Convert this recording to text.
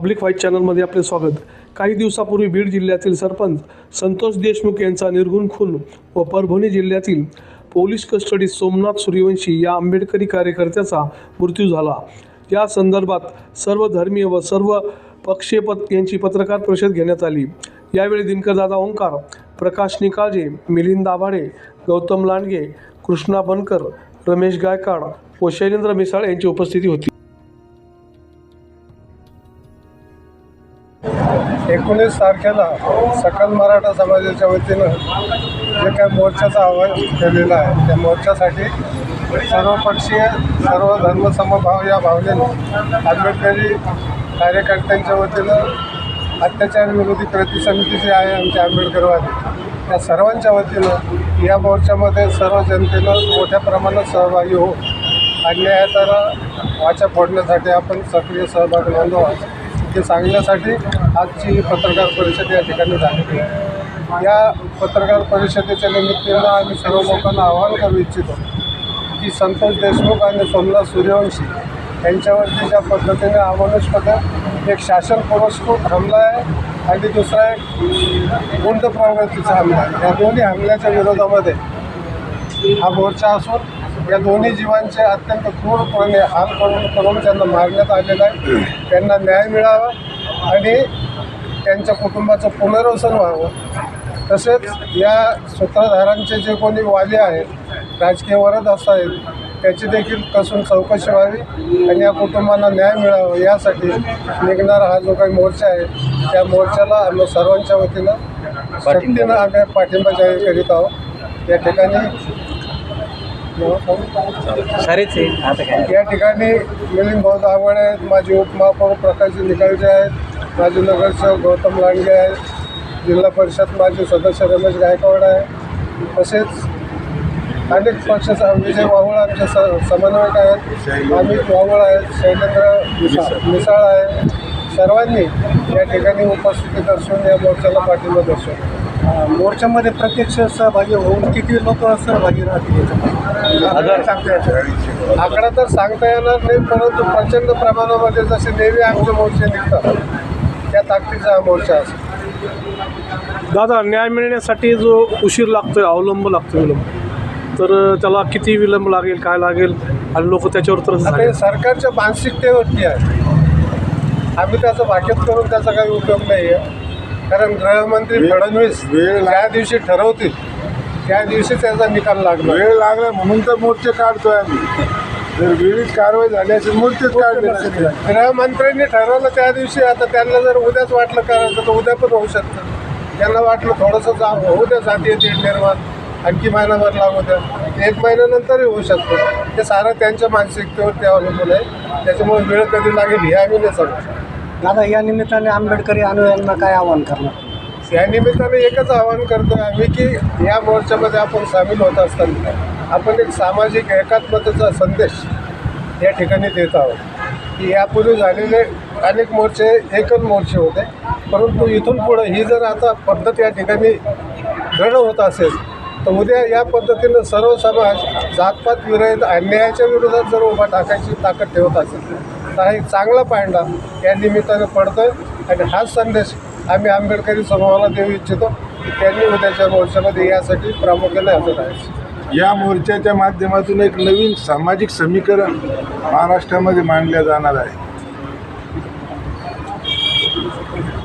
Public white चॅनलमध्ये आपले स्वागत. काही दिवसापूर्वी बीड जिल्ह्यातील सरपंच संतोष देशमुख यांचा निर्गुण खून व परभणी जिल्ह्यातील पोलीस कस्टडीत सोमनाथ सूर्यवंशी या आंबेडकरी कार्यकर्त्याचा मृत्यू झाला. या संदर्भात सर्व धर्मीय व सर्व पक्षीय पत यांची पत्रकार परिषद घेण्यात आली. यावेळी दिनकरदादा ओंकार प्रकाश निकाळजे मिलिंद दाभाडे गौतम लांडगे कृष्णा बनकर रमेश गायकाड व शैलेंद्र मिसाळ यांची उपस्थिती होती. एकोणीस तारखेला सकल मराठा समाजाच्या वतीनं जे काही मोर्चाचं आवाहन केलेलं आहे त्या मोर्चासाठी सर्वपक्षीय सर्व धर्मसमभाव या भावनेनं आंबेडकरी कार्यकर्त्यांच्या वतीनं अत्याचार विरोधी कृती समिती जी आहे आमच्या आंबेडकरवादी त्या सर्वांच्या वतीनं या मोर्चामध्ये सर्व जनतेनं मोठ्या प्रमाणात सहभागी हो अन्यायाला वाचा फोडण्यासाठी आपण सक्रिय सहभाग नोंदवा. ते सांगण्यासाठी आजची पत्रकार परिषद या ठिकाणी झालेली आहे. या पत्रकार परिषदेच्या निमित्तानं आम्ही सर्व लोकांना आवाहन करू इच्छितो की संतोष देशमुख आणि सोमनाथ सूर्यवंशी यांच्यावरती ज्या पद्धतीने अमानुषपद एक शासन पुरस्कृत हमला आहे आणि दुसरा एक गुंड प्रवृत्तीचा हमला आहे. या दोन्ही हमल्याच्या विरोधामध्ये हा मोर्चा असून या दोन्ही जीवांचे अत्यंत क्रूरपणे हाल करून करून त्यांना मारण्यात आलेलं आहे. त्यांना न्याय मिळावा आणि त्यांच्या कुटुंबाचं पुनर्वसन व्हावं. तसेच या सूत्रधारांचे जे कोणी वाले आहेत राजकीय वरद आहेत त्याची देखील कसून चौकशी व्हावी आणि या कुटुंबांना न्याय मिळावा यासाठी निघणारा हा जो काही मोर्चा आहे त्या मोर्चाला आम्ही सर्वांच्या वतीनं शक्तीनं आम्ही पाठिंबा जाहीर करीत आहोत. या ठिकाणी सारेच आहे. आता काय? या ठिकाणी मिलिंद भाऊ दावड आहेत माझे उपमहापौर प्रकाश निकाळजे आहेत माजी नगरसेवक गौतम लांडगे आहेत जिल्हा परिषद माझे सदस्य रमेश गायकवाड आहे. तसेच अनेक पक्षाचा विजय वाहुळ आमचे स समन्वयक आहेत. अमित वाहुळ आहेत शैलेंद्र मिसाळ मिसाळ आहे. सर्वांनी या ठिकाणी उपस्थिती दर्शवून या मोर्चाला पाठिंबा दर्शवतो मोर्चामध्ये प्रत्यक्ष सहभागी होऊन किती लोक सहभागी राहतील याच्यामध्ये? आकडा तर सांगता येणार नाही परंतु प्रचंड प्रमाणामध्ये जसे नेहमी आमचे मोर्चे निघतात त्या ताकदीचा हा मोर्चा असेल. दादा न्याय मिळण्यासाठी जो उशीर लागतोय अवलंब लागतोय विलंब तर त्याला किती विलंब लागेल काय लागेल? आणि लोक त्याच्यावर तर सरकारच्या मानसिकतेवरती आहे. आम्ही त्याचं वाकेप करून त्याचा काही उपयोग नाही आहे कारण गृहमंत्री फडणवीस ज्या दिवशी ठरवतील त्या दिवशी त्याचा निकाल लागला वेळ लागला म्हणून तर मोर्चे काढतोय आम्ही. जर वेळीच कारवाई झाली असेल मोर्चेच काढले. गृहमंत्र्यांनी ठरवलं त्या दिवशी आता त्यांना जर उद्याच वाटलं करायचं तर उद्या पण होऊ शकतं. त्यांना वाटलं थोडंसं जा होऊ द्या जातीय तेढ निर्माण आणखी महिनाभर लागू द्या. एक महिन्यानंतरही होऊ शकतं. ते सारं त्यांच्या मानसिकतेवरती अवलंबून आहे. त्याच्यामुळे वेळ कधी लागेल हे आम्ही नाही सांगू दादा या निमित्ताने आंबेडकरी अनुयायांना काय आवाहन करणार? या निमित्ताने एकच आवाहन करतो आम्ही की या मोर्चामध्ये आपण सामील होत असताना आपण एक सामाजिक एकात्मतेचा संदेश या ठिकाणी देत आहोत. की यापूर्वी झालेले अनेक मोर्चे एकच मोर्चे होते. परंतु इथून पुढं ही जर आता पद्धत या ठिकाणी दृढ होत असेल तर उद्या या पद्धतीनं सर्व समाज जातपात विरहित अन्यायाच्या विरोधात जर उभा टाकायची ताकद ठेवत असेल तर हा एक चांगला पांडा या निमित्तानं आहे आणि हाच संदेश आम्ही आंबेडकरी समूहाला देऊ इच्छितो. की त्यांनी उद्याच्या मोर्चामध्ये यासाठी प्रामुख्याने हजर आहे या मोर्चाच्या माध्यमातून एक नवीन सामाजिक समीकरण महाराष्ट्रामध्ये मांडले जाणार आहे.